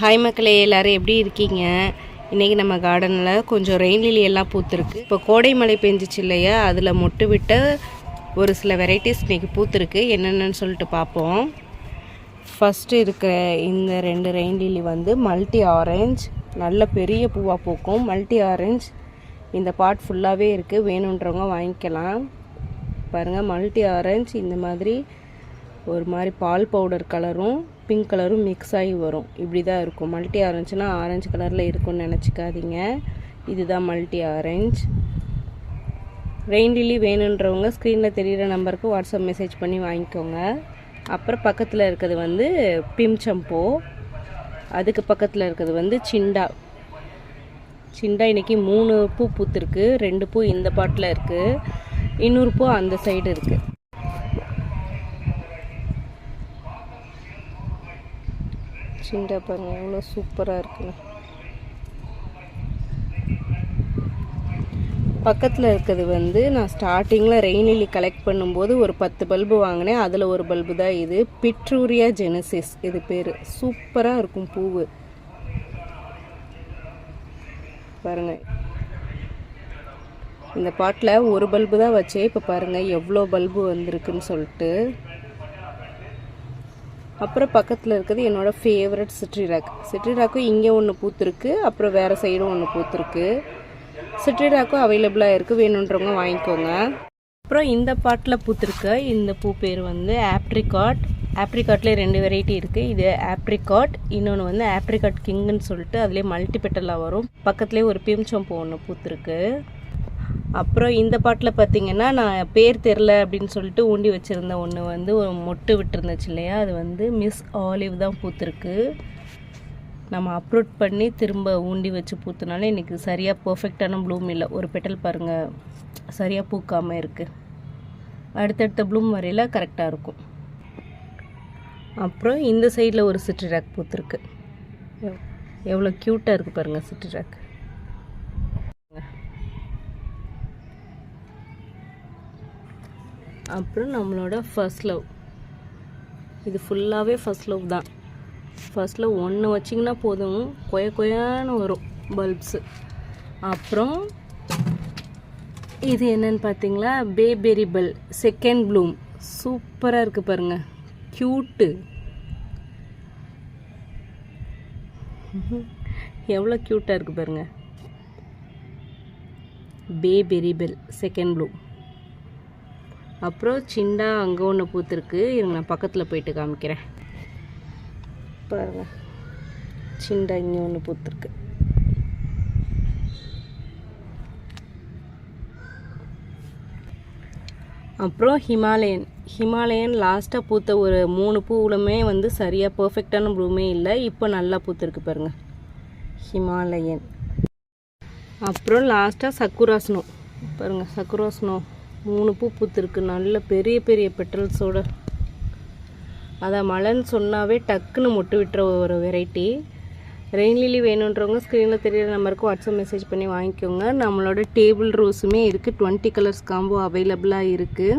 Hi மக்களே எல்லாரும் எப்படி இருக்கீங்க? இன்றைக்கி நம்ம கார்டனில் கொஞ்சம் ரெயின் லிலி எல்லாம் பூத்துருக்கு. இப்போ கோடை மழை பெஞ்சிச்சு இல்லையா? அதில் மொட்டு விட்ட ஒரு சில வெரைட்டிஸ் இன்றைக்கி பூத்துருக்கு. என்னென்னு சொல்லிட்டு பார்ப்போம். ஃபஸ்ட்டு இருக்கிற இந்த ரெண்டு ரெயின் லிலி வந்து மல்டி ஆரஞ்ச் நல்ல பெரிய பூவாக பூக்கும். மல்டி ஆரஞ்ச் இந்த பாட் ஃபுல்லாகவே இருக்குது வேணுன்றவங்க வாங்கிக்கலாம். பாருங்கள் மல்டி ஆரஞ்ச் இந்த மாதிரி ஒரு மாதிரி பால் பவுடர் கலரும் பிங்க் கலரும் மிக்ஸ் ஆகி வரும். இப்படி தான் இருக்கும். மல்டி ஆரஞ்சுனா ஆரஞ்சு கலரில் இருக்கும்னு நினச்சிக்காதீங்க. இதுதான் மல்டி ஆரஞ்ச் ரெயின் லில்லி வேணுன்றவங்க ஸ்க்ரீனில் தெரிகிற நம்பருக்கு வாட்ஸ்அப் மெசேஜ் பண்ணி வாங்கிக்கோங்க. அப்புறம் பக்கத்தில் இருக்கிறது வந்து பிம்சம்போ அதுக்கு பக்கத்தில் இருக்கிறது வந்து சிண்டா சிண்டா இன்னைக்கு மூணு பூ பூத்துருக்கு. ரெண்டு பூ இந்த பாட்டில் இருக்குது இன்னொரு பூ அந்த சைடு இருக்குது சிண்டா பாருங்க எவ்வளோ சூப்பராக இருக்குன்னு. பக்கத்தில் இருக்கிறது வந்து நான் ஸ்டார்டிங்கில் ரெயினிலி கலெக்ட் பண்ணும்போது ஒரு பத்து பல்பு வாங்கினேன். அதில் ஒரு பல்பு தான் இது. பிட்ரூரியா ஜெனசிஸ் இது பேர். சூப்பராக இருக்கும் பூவு. பாருங்க. இந்த பாட்டில் ஒரு பல்பு தான் வச்சே இப்போ பாருங்கள் எவ்வளோ பல்பு வந்திருக்குன்னு சொல்லிட்டு. அப்புறம் பக்கத்தில் இருக்கிறது என்னோடய ஃபேவரட் சிட்ரிராக் சிட்ரிராக்கும் இங்கே ஒன்று பூத்துருக்கு அப்புறம் வேறு சைடும் ஒன்று பூத்துருக்கு. சிட்ரிராக்கும் அவைலபிளாக இருக்குது வேணுன்றவங்க வாங்கிக்கோங்க. அப்புறம் இந்த பாட்டில் பூத்துருக்க இந்த பூ பேர் வந்து ஆப்ரிகாட் ஆப்ரிகாட்லேயே ரெண்டு வெரைட்டி இருக்குது இது ஆப்ரிகாட் இன்னொன்று வந்து ஆப்ரிகாட் கிங்குன்னு சொல்லிட்டு அதுலேயே மல்டி பெட்டலாக வரும். பக்கத்துலேயே ஒரு பிம்சம்பூ ஒன்று பூத்துருக்கு. அப்புறம் இந்த பாட்டில் பார்த்தீங்கன்னா நான் பேர் தெரில அப்படின்னு சொல்லிட்டு ஊண்டி வச்சுருந்த ஒன்று வந்து ஒரு மொட்டு விட்டுருந்துச்சு இல்லையா? அது வந்து மிஸ் ஆலிவ் தான் பூத்துருக்கு. நம்ம அப்லோட் பண்ணி திரும்ப ஊண்டி வச்சு பூத்துனால இன்றைக்கி சரியாக பர்ஃபெக்டான ப்ளூம் இல்லை. ஒரு பெட்டல் பாருங்கள் சரியாக பூக்காமல் இருக்குது அடுத்தடுத்த ப்ளூம் வரையில் கரெக்டாக இருக்கும். அப்புறம் இந்த சைடில் ஒரு சிட்ரிராக் பூத்துருக்கு. எவ்வளோ க்யூட்டாக இருக்குது பாருங்கள் சிட்ரிராக் அப்புறம் நம்மளோட ஃபர்ஸ்ட் லவ் இது ஃபுல்லாகவே ஃபர்ஸ்ட் லவ் தான். ஃபர்ஸ்ட் லவ் ஒன்று வச்சிங்கன்னா போதும். கொய கொயான்னு வரும் பல்ப்ஸு அப்புறம் இது என்னன்னு பார்த்தீங்களா? பேபெரி பெல் செகண்ட் ப்ளூம் சூப்பராக இருக்குது பாருங்க. க்யூட்டு எவ்வளோ க்யூட்டாக இருக்குது பாருங்க. பேபெரி பெல் செகண்ட் ப்ளூம் அப்புறம் சிண்டா அங்கே ஒன்று பூத்துருக்கு. இருங்க நான் பக்கத்தில் போயிட்டு காமிக்கிறேன். பாருங்க. சிண்டா இங்கே ஒன்று பூத்துருக்கு. அப்புறம் ஹிமாலயன். ஹிமாலயன் லாஸ்ட்டாக பூத்த ஒரு மூணு பூவுலுமே வந்து சரியாக பர்ஃபெக்டான ப்ளூமே இல்லை. இப்போ நல்லா பூத்துருக்கு பாருங்க. ஹிமாலயன். அப்புறம் லாஸ்ட்டாக சக்குராசனம். பாருங்கள் சக்குராசனம். மூணு பூ பூத்துருக்கு. நல்ல பெரிய பெரிய பெட்டல்ஸோட அதான் மழைன்னு சொன்னாவே டக்குன்னு மொட்டு விட்டுற ஒரு வெரைட்டி ரெயின் லிலி வேணுன்றவங்க ஸ்க்ரீனில் தெரியிற நம்பருக்கு வாட்ஸ்அப் மெசேஜ் பண்ணி வாங்கிக்கோங்க. நம்மளோட டேபிள் ரோஸுமே இருக்குது டுவெண்ட்டி கலர்ஸ் காம்போ அவைலபிளாக இருக்குது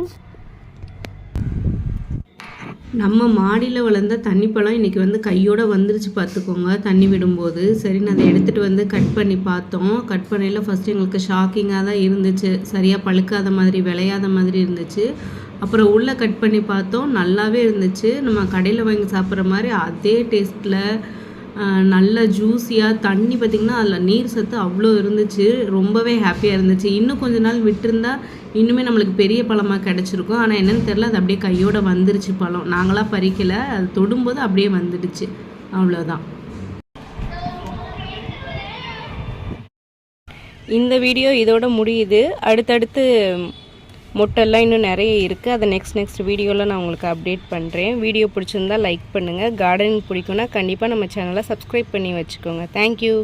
நம்ம மாடியில் வளர்ந்த தண்ணி பழம் இன்றைக்கி வந்து கையோடு வந்துருச்சு பார்த்துக்கோங்க. தண்ணி விடும்போது. சரி நான் அதை எடுத்துகிட்டு வந்து கட் பண்ணி பார்த்தோம். கட் பண்ணையில் ஃபஸ்ட்டு எங்களுக்கு ஷாக்கிங்காக தான் இருந்துச்சு. சரியாக பழுக்காத மாதிரி விளையாத மாதிரி இருந்துச்சு. அப்புறம் உள்ளே கட் பண்ணி பார்த்தோம். நல்லாவே இருந்துச்சு. நம்ம கடையில் வாங்கி சாப்பிட்ற மாதிரி அதே டேஸ்ட்டில் நல்ல ஜூஸியாக தண்ணி பார்த்திங்கன்னா அதில் நீர் சத்து அவ்வளோ இருந்துச்சு. ரொம்பவே ஹாப்பியாக இருந்துச்சு. இன்னும் கொஞ்ச நாள் விட்டுருந்தா இன்னுமே நம்மளுக்கு பெரிய பழமாக கிடச்சிருக்கும். ஆனால் என்னென்னு தெரில அது அப்படியே கையோடு வந்துருச்சு பழம். நாங்களாம் பறிக்கலை. அது தொடும்போது அப்படியே வந்துடுச்சு. அவ்வளோதான் இந்த வீடியோ இதோட முடியுது. அடுத்தடுத்து முட்டெல்லாம் இன்னும் நிறைய இருக்குது அதை நெக்ஸ்ட் நெக்ஸ்ட் வீடியோவில் நான் உங்களுக்கு அப்டேட் பண்ணுறேன் வீடியோ பிடிச்சிருந்தா லைக் பண்ணுங்கள் கார்டனிங் பிடிக்கும்னா கண்டிப்பாக நம்ம சேனலை சப்ஸ்கிரைப் பண்ணி வச்சுக்கோங்க. தேங்க்யூ